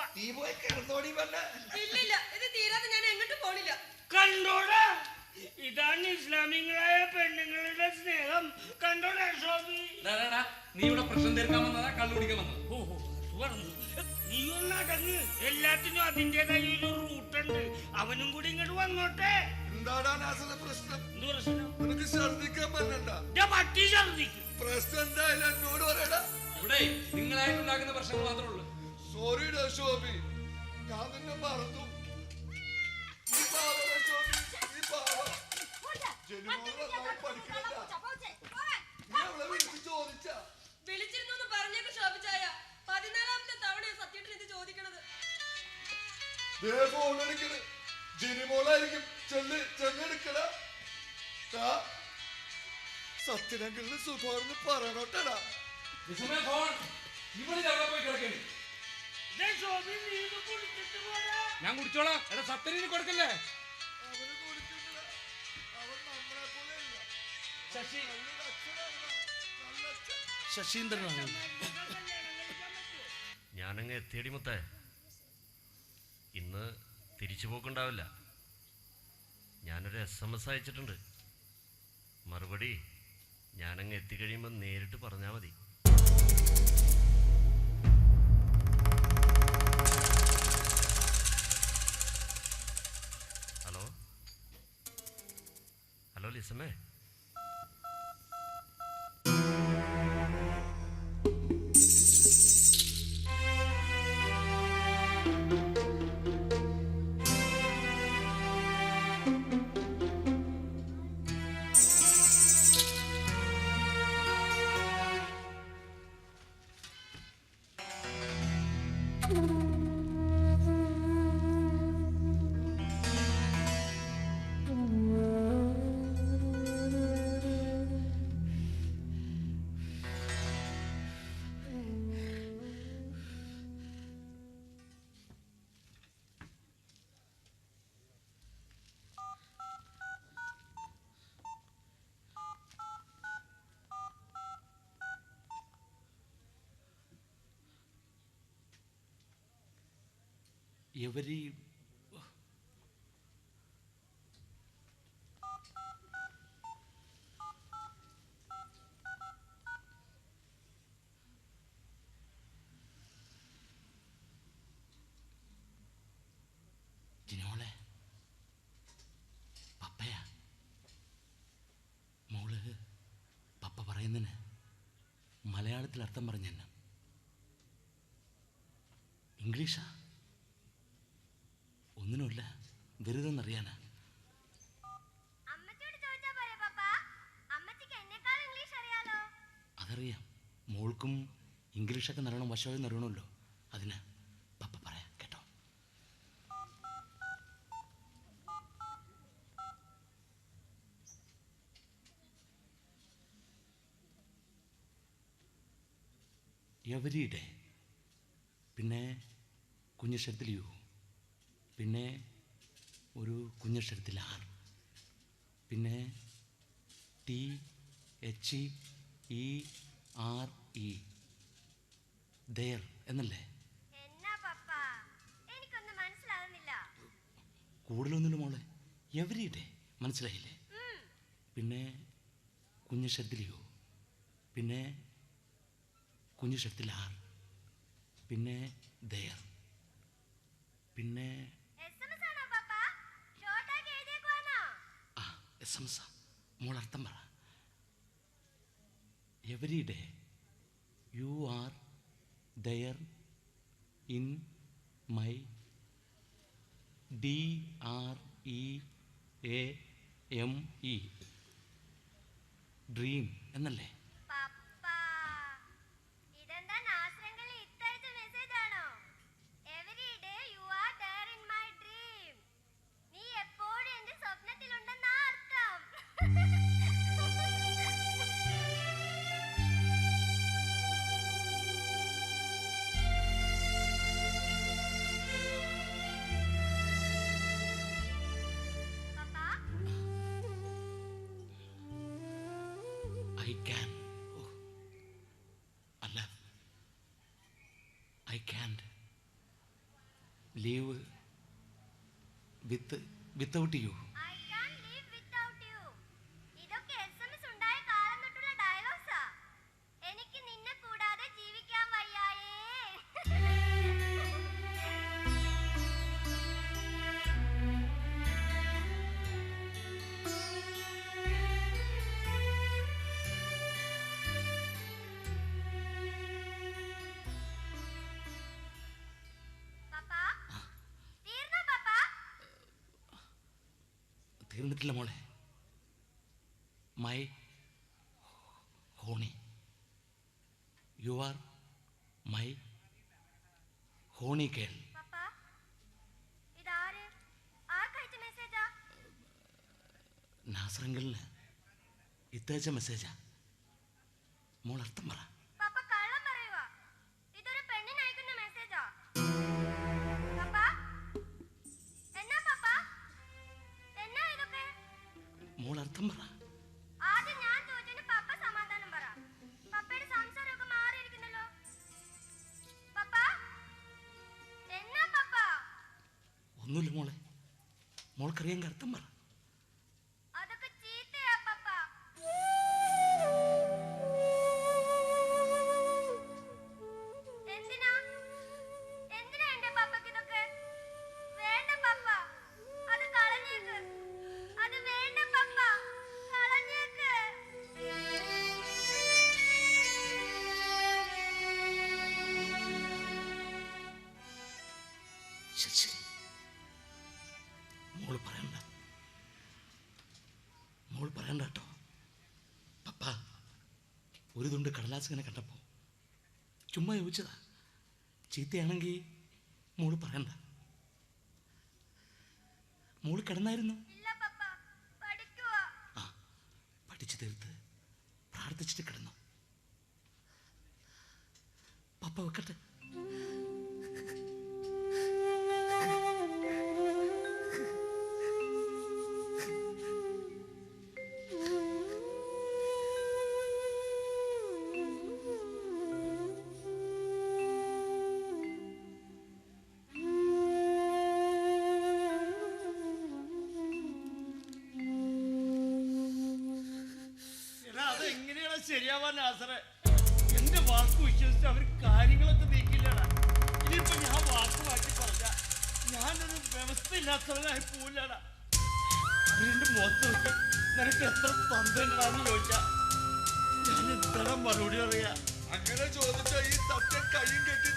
പോവാ. നീ പോയി കിടന്നോടി വല്ല ഇല്ലില്ല ഇത് തീരാതെ ഞാൻ എങ്ങോട്ട് പോണില്ല. കണ്ടോടാ. ഇതാണ് ഇസ്ലാമികളായ പെണ്ണുങ്ങളുടെ സ്നേഹം. കണ്ടോടാ ഷോബി നീ ഇവിടെ പ്രശ്നം തീർക്കാൻ വന്നതാ കള്ളു കുടിക്കാൻ വന്നത്. ഓഹോ പറഞ്ഞു നീ എല്ലാത്തിനും അതിന്റെതായ ഒരു റൂട്ടുണ്ട് അവനും കൂടി ഇങ്ങോട്ട് വന്നോട്ടെ. എന്താടാ നാസന പ്രശ്നം? എന്ത് പ്രശ്നം? നിനക്ക് ഛർദിക്കാൻ പറ്റണ്ട. ദേ പട്ടി ഛർദിക്കും പ്രശ്നം എന്തായാലും എന്നോട് പറയടാ. ഇവിടെ നിങ്ങളായിട്ടുണ്ടാക്കുന്ന പ്രശ്നങ്ങൾ മാത്രമേ ഉള്ളൂ. സോറിടാ ഷോബി ഞാൻ നിന്നെ മറന്നു. നീ പാവടാ ശോഭി നീ പാവ. ജനുമോൾ നന്നായി പഠിക്കണല്ല നീ അവളെ വിളിച്ച് ചോദിച്ചാ. വിളിച്ചിരുന്നു എന്ന് പറഞ്ഞേക്ക് ശോഭിച്ചായ. പതിനാലാമത്തെ തവണ സത്യേട്ടൻ ഇത് ചോദിക്കണത്. ദേ ഫോൺ എടുക്കണ്. ജനിമോളായിരിക്കും ചെല്ല് സുഖമാണെന്ന് പറയണോട്ടടാ. ഫോൺ ഇവിടെ പോയി കിടക്കണേ? ഞാൻ കുടിച്ചോളാം. എടാ സത്യന് കൊടുക്കല്ലേ? ശശി. ഞാനങ്ങ് എത്തിയടി മുത്തേ. ഇന്ന് തിരിച്ചു പോക്കുണ്ടാവില്ല. ഞാനൊരു എസ് എം എസ് അയച്ചിട്ടുണ്ട്. മറുപടി ഞാനങ്ങ് എത്തിക്കഴിയുമ്പോൾ നേരിട്ട് പറഞ്ഞാൽ മതി. ですね。എവരെയും പപ്പ മലയാളത്തിൽ അർത്ഥം പറഞ്ഞു ഇംഗ്ലീഷാ? എന്നെക്കാൾ വെറുതെ അറിയാനാ അതറിയാം. മോൾക്കും ഇംഗ്ലീഷൊക്കെ നല്ലോണം വശമായി അറിയണമല്ലോ. അതിന് പപ്പ പറയാം കേട്ടോ. എവരിയുടെ പിന്നെ കുഞ്ഞ് യു പിന്നെ ഒരു കുഞ്ഞക്ഷരത്തിൽ ആർ പിന്നെ T H E R E there എന്നല്ലേ? കൂടുതലൊന്നുമില്ല മോളെ. എവരി ഡേ മനസ്സിലായില്ലേ പിന്നെ കുഞ്ഞു ശബ്ദിലിയോ പിന്നെ കുഞ്ഞക്ഷരത്തിൽ ആർ പിന്നെ ദയർ പിന്നെ മോൾ അർത്ഥം പറ. Every day you are there in my D R E M E. Dream എന്നല്ലേ? I can. Oh, Allah, I can't live with, without you. തീർന്നിട്ടില്ല മോളെ. My honey you are my honey girl? നാസറങ്കലിന് ഇത്തേച്ച മെസ്സേജാ മോൾ അർത്ഥം പറ. ഒന്നുമില്ല മോളെ. മോൾക്കറിയാൻ അർത്ഥം പറ അതൊക്കെ ചീത്തയാ മോൾ പറയണ്ട. മോൾ പറയണ്ട കേട്ടോ. പപ്പ ഒരു തുണ്ട് കടലാസ് ഇങ്ങനെ കണ്ടപ്പോ ചുമ്മാ ചോദിച്ചതാ ചീത്തയാണെങ്കിൽ മോൾ പറയണ്ട. മോൾ കിടന്നായിരുന്നു. ആ പഠിച്ചു തീർത്ത് പ്രാർത്ഥിച്ചിട്ട് കിടന്നു. പപ്പ വെക്കട്ടെ. ശരിയാവാൻ എന്റെ വാക്ക് വിശ്വസിച്ച് അവർ കാര്യങ്ങളൊക്കെ നീക്കില്ലടാ ഇനിയിപ്പോ ഞാൻ വാക്ക് മാറ്റി പറഞ്ഞ ഞാനൊരു വ്യവസ്ഥയില്ലാത്തവനായി പോവില്ലടാ. അവരെന്റെ മുഖത്ത് നോക്കി നിനക്ക് എത്ര തന്തണ്ടാന്ന് ചോദിച്ചാ ഞാൻ എത്ര മറുപടി പറയാ? അങ്ങനെ ചോദിച്ച ഈ സത്യം കയ്യും കെട്ടി